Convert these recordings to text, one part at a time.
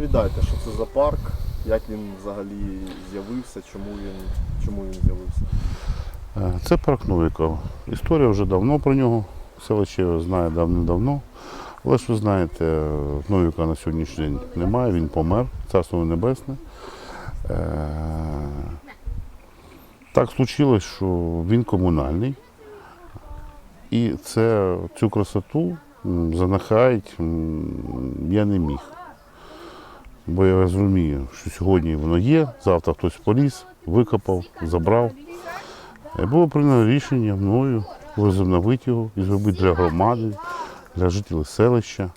Розповідайте, що це за парк, як він взагалі з'явився, чому він, чому він з'явився. Е, Це парк Новикова. Історія вже давно про нього. Селище знає давним-давно. Але ж ви знаєте, Новіка на сьогоднішній день немає, він помер, царство небесне. Е, Так случилось, що він комунальний. І це, цю красоту м, я не міг. Бо я розумію, що сьогодні воно є, завтра хтось поліз, викопав, забрав. Е, Було прийнято рішення мною возобновити його і зробити для громади, для жителів селища,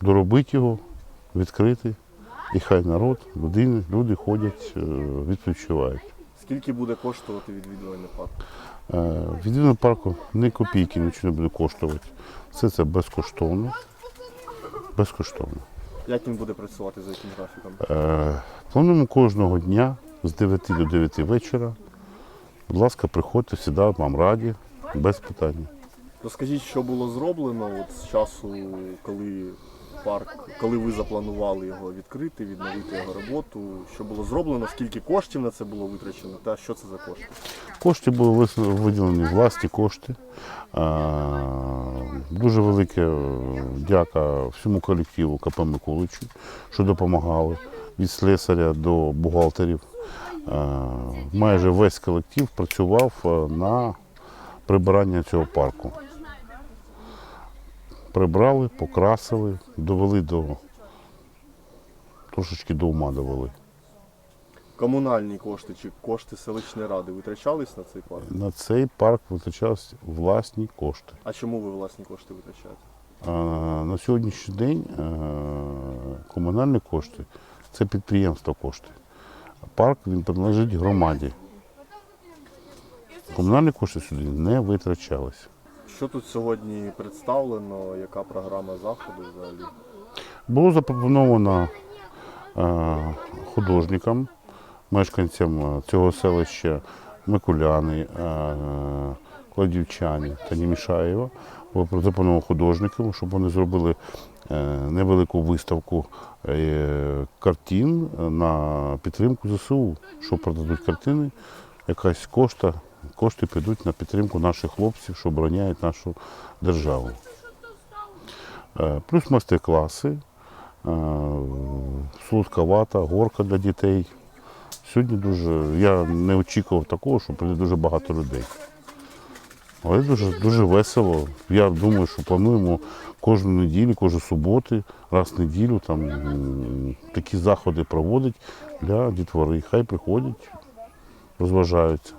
доробити його, відкрити. І хай народ, людини, люди ходять, е, відпочивають. Скільки буде коштувати відвідування парку? Е, Відвідування парку ні копійки нічого не буде коштувати. Все це безкоштовно. Безкоштовно. Як він буде працювати, за яким графіком? Е, Плануємо кожного дня з 9 до 9 вечора. Будь ласка, приходьте, всіда вам раді, без питань. Розкажіть, що було зроблено от з часу, коли парк, коли ви запланували його відкрити, відновити його роботу, що було зроблено, скільки коштів на це було витрачено, та що це за кошти? Кошти були виділені власні кошти. Дуже велике е, дяка всьому колективу КП Миколичу, що допомагали від слесаря до бухгалтерів. Майже весь колектив працював е, на прибирання цього парку. Прибрали, покрасили, довели до трошечки до ума довели. Комунальні кошти чи кошти селищної ради витрачались на цей парк? На цей парк витрачалися власні кошти. А чому ви власні кошти витрачаєте? А, На сьогоднішній день е, комунальні кошти це підприємство кошти. Парк він належить громаді. Комунальні кошти сюди не витрачалися. Що тут сьогодні представлено, яка програма заходу взагалі? Було запропоновано е, художникам, мешканцям е, цього селища Микуляни, е, Кладівчані та Німішаєва. Було запропоновано художникам, щоб вони зробили е, невелику виставку е, картин на підтримку ЗСУ, що продадуть картини, якась кошта, кошти підуть на підтримку наших хлопців, що обороняють нашу державу. Е, Плюс майстер-класи, е, солодка вата, горка для дітей. Сьогодні дуже, я не очікував такого, що прийде дуже багато людей. Але дуже, дуже весело. Я думаю, що плануємо кожну неділю, кожну суботу, раз в неділю там такі заходи проводити для дітвори. Хай приходять, розважаються.